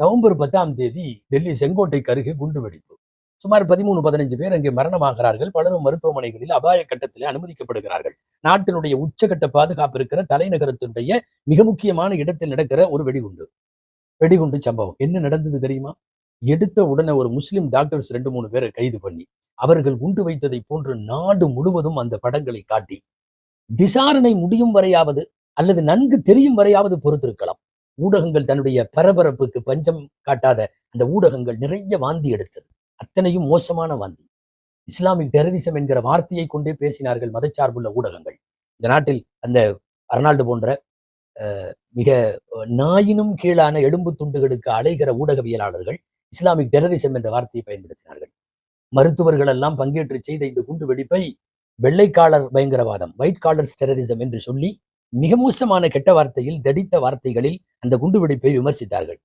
November பத்தாம் தேதி டெல்லி செங்கோட்டைக்கு அருகே குண்டு வெடிப்பு. சுமார் பதிமூணு பதினஞ்சு பேர் அங்கே மரணமாகிறார்கள். பலரும் மருத்துவமனைகளில் அபாய கட்டத்தில் அனுமதிக்கப்படுகிறார்கள். நாட்டினுடைய உச்சகட்ட பாதுகாப்பு இருக்கிற தலைநகரத்தினுடைய மிக முக்கியமான இடத்தில் நடக்கிற ஒரு வெடிகுண்டு. வெடிகுண்டு சம்பவம். என்ன நடந்தது தெரியுமா? எடுத்த உடனே ஒரு முஸ்லிம் டாக்டர்ஸ் ரெண்டு மூணு பேரை கைது பண்ணி அவர்கள் குண்டு வைத்ததை போன்று நாடு முழுவதும் அந்த படங்களை காட்டி விசாரணை முடியும் வரையாவது அல்லது நன்கு தெரியும் வரையாவது பொறுத்திருக்கலாம். ஊடகங்கள் தன்னுடைய பரபரப்புக்கு பஞ்சம் காட்டாத அந்த ஊடகங்கள் நிறைய வாந்தி எடுத்தது. அத்தனையும் மோசமான வாந்தி. இஸ்லாமிக் டெரரிசம் என்கிற வார்த்தையை கொண்டே பேசினார்கள் மதச்சார்புள்ள ஊடகங்கள். இந்த நாட்டில் அந்த அர்னால்டு போன்ற அஹ், மிக நாயினும் கீழான எலும்பு துண்டுகளுக்கு அலைகிற ஊடகவியலாளர்கள் இஸ்லாமிக் டெரரிசம் என்ற வார்த்தையை பயன்படுத்தினார்கள். மருத்துவர்கள் எல்லாம் பங்கேற்று செய்த இந்த குண்டு வெடிப்பை வெள்ளைக்காலர் பயங்கரவாதம் ஒயிட் காலர்ஸ் டெரரிசம் என்று சொல்லி மிக மோசமான கெட்ட வார்த்தையில் தடித்த வார்த்தைகளில் அந்த குண்டு வெடிப்பை விமர்சித்தார்கள்.